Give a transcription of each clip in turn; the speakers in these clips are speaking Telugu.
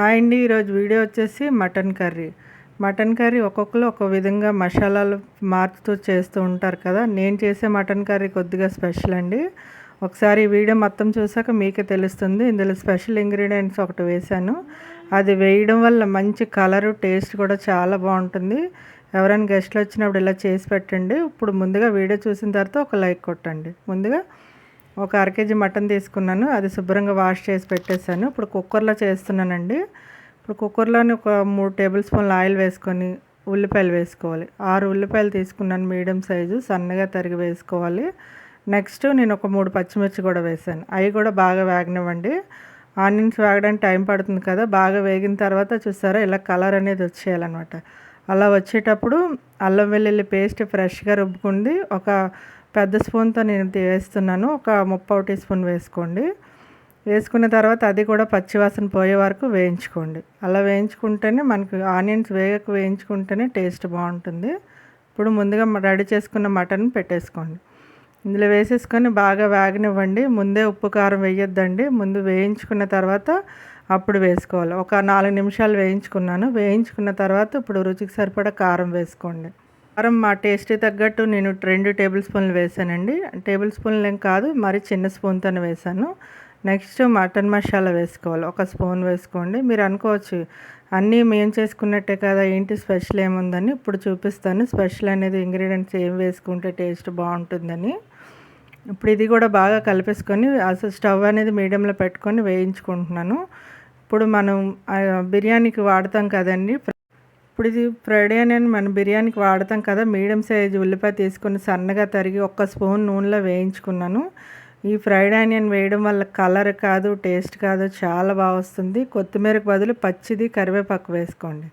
హాయ్ అండి ఈరోజు వీడియో వచ్చేసి మటన్ కర్రీ. మటన్ కర్రీ ఒక్కొక్కరు ఒక విధంగా మసాలాలు మార్చుతూ చేస్తూ ఉంటారు కదా. నేను చేసే మటన్ కర్రీ కొద్దిగా స్పెషల్ అండి. ఒకసారి వీడియో మొత్తం చూసాక మీకే తెలుస్తుంది. ఇందులో స్పెషల్ ఇంగ్రీడియంట్స్ ఒకటి వేశాను. అది వేయడం వల్ల మంచి కలరు టేస్ట్ కూడా చాలా బాగుంటుంది. ఎవరైనా గెస్ట్లు వచ్చినప్పుడు ఇలా చేసి పెట్టండి. ఇప్పుడు ముందుగా వీడియో చూసిన తర్వాత ఒక లైక్ కొట్టండి. ముందుగా ఒక అర కేజీ మటన్ తీసుకున్నాను. అది శుభ్రంగా వాష్ చేసి పెట్టేశాను. ఇప్పుడు కుక్కర్లో చేస్తున్నానండి. ఇప్పుడు కుక్కర్లోని ఒక మూడు టేబుల్ స్పూన్లు ఆయిల్ వేసుకొని ఉల్లిపాయలు వేసుకోవాలి. ఆరు ఉల్లిపాయలు తీసుకున్నాను మీడియం సైజు. సన్నగా తరిగి వేసుకోవాలి. నెక్స్ట్ నేను ఒక మూడు పచ్చిమిర్చి కూడా వేసాను. అవి కూడా బాగా వేగనివ్వండి. ఆనియన్స్ వేగడానికి టైం పడుతుంది కదా. బాగా వేగిన తర్వాత చూసారా ఇలా కలర్ అనేది వచ్చేయాలన్నమాట. అలా వచ్చేటప్పుడు అల్లం వెల్లుల్లి పేస్ట్ ఫ్రెష్గా రుబ్బుకుంది. ఒక పెద్ద స్పూన్తో నేను వేస్తున్నాను. ఒక ముప్పావు టీ స్పూన్ వేసుకోండి. వేసుకున్న తర్వాత అది కూడా పచ్చివాసన పోయే వరకు వేయించుకోండి. అలా వేయించుకుంటేనే మనకి ఆనియన్స్ వేగక వేయించుకుంటేనే టేస్ట్ బాగుంటుంది. ఇప్పుడు ముందుగా రెడీ చేసుకున్న మటన్ పెట్టేసుకోండి. ఇందులో వేసేసుకొని బాగా వేగనివ్వండి. ముందే ఉప్పు కారం వేయొద్దండి. ముందు వేయించుకున్న తర్వాత అప్పుడు వేసుకోవాలి. ఒక నాలుగు నిమిషాలు వేయించుకున్నాను. వేయించుకున్న తర్వాత ఇప్పుడు రుచికి సరిపడా కారం వేసుకోండి. కారం మా టేస్ట్ తగ్గట్టు నేను రెండు టేబుల్ స్పూన్లు వేసానండి. టేబుల్ స్పూన్లు ఏం కాదు మరి చిన్న స్పూన్తోనే వేసాను. నెక్స్ట్ మటన్ మసాలా వేసుకోవాలి. ఒక స్పూన్ వేసుకోండి. మీరు అనుకోవచ్చు అన్నీ మేము చేసుకున్నట్టే కదా ఏంటి స్పెషల్ ఏముందని. ఇప్పుడు చూపిస్తాను. స్పెషల్ అనేది ఇంగ్రీడియంట్స్ ఏం వేసుకుంటే టేస్ట్ బాగుంటుందని. ఇప్పుడు ఇది కూడా బాగా కలిపేసుకొని అసలు స్టవ్ అనేది మీడియంలో పెట్టుకొని వేయించుకుంటున్నాను. ఇప్పుడు మనం బిర్యానీకి వాడతాం కదండి ఇప్పుడు ఇది ఫ్రైడ్ ఆనియన్ మనం బిర్యానీకి వాడతాం కదా మీడియం సైజ్ ఉల్లిపాయ తీసుకొని సన్నగా తరిగి ఒక్క స్పూన్ నూనెలో వేయించుకున్నాను. ఈ ఫ్రైడ్ ఆనియన్ వేయడం వల్ల కలర్ కాదు టేస్ట్ కాదు చాలా బాగా వస్తుంది. కొత్తిమీరకు బదులు పచ్చిది కరివేపాకు వేసుకోండి.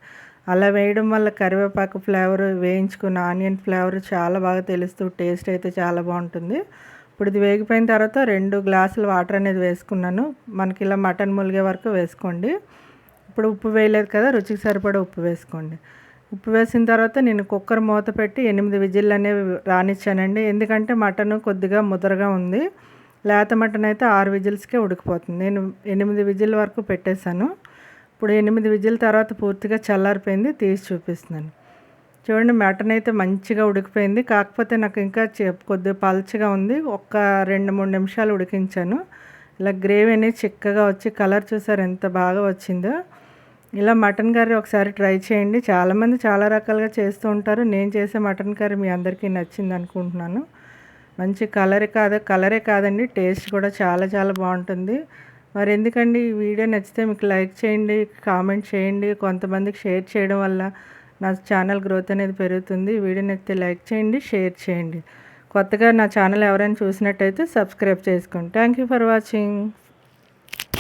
అలా వేయడం వల్ల కరివేపాకు ఫ్లేవర్ వేయించుకున్న ఆనియన్ ఫ్లేవర్ చాలా బాగా తెలుస్తూ టేస్ట్ అయితే చాలా బాగుంటుంది. ఇప్పుడు ఇది వేగిపోయిన తర్వాత రెండు గ్లాసులు వాటర్ అనేది వేసుకున్నాను. మనకి ఇలా మటన్ ములిగే వరకు వేసుకోండి. ఇప్పుడు ఉప్పు వేయలేదు కదా రుచికి సరిపడా ఉప్పు వేసుకోండి. ఉప్పు వేసిన తర్వాత నేను కుక్కర్ మూత పెట్టి ఎనిమిది విజిల్లు అనేవి రానిచ్చానండి. ఎందుకంటే మటన్ కొద్దిగా ముదరగా ఉంది. లేత మటన్ అయితే ఆరు విజిల్స్కే ఉడికిపోతుంది. నేను ఎనిమిది విజిల్ వరకు పెట్టేశాను. ఇప్పుడు ఎనిమిది విజిల్ తర్వాత పూర్తిగా చల్లారిపోయింది తీసి చూపిస్తున్నాను. చూడండి మటన్ అయితే మంచిగా ఉడికిపోయింది. కాకపోతే నాకు ఇంకా కొద్దిగా పల్చగా ఉంది. ఒక్క రెండు మూడు నిమిషాలు ఉడికించాను. ఇలా గ్రేవీ అనేది చిక్కగా వచ్చి కలర్ చూసారు ఎంత బాగా వచ్చిందో. ఇలా మటన్ కర్రీ ఒకసారి ట్రై చేయండి. చాలామంది చాలా రకాలుగా చేస్తూ ఉంటారు. నేను చేసే మటన్ కర్రీ మీ అందరికీ నచ్చింది అనుకుంటున్నాను. మంచి కలరే కాదు కలరే కాదండి. టేస్ట్ కూడా చాలా చాలా బాగుంటుంది. మరి ఎందుకండి ఈ వీడియో నచ్చితే మీకు లైక్ చేయండి కామెంట్ చేయండి. కొంతమందికి షేర్ చేయడం వల్ల నా ఛానల్ గ్రోత్ అనేది పెరుగుతుంది. వీడియో నచ్చితే లైక్ చేయండి షేర్ చేయండి. కొత్తగా నా ఛానల్ ఎవరైనా చూసినట్టయితే సబ్స్క్రైబ్ చేసుకోండి థ్యాంక్ యూ ఫర్ వాచింగ్.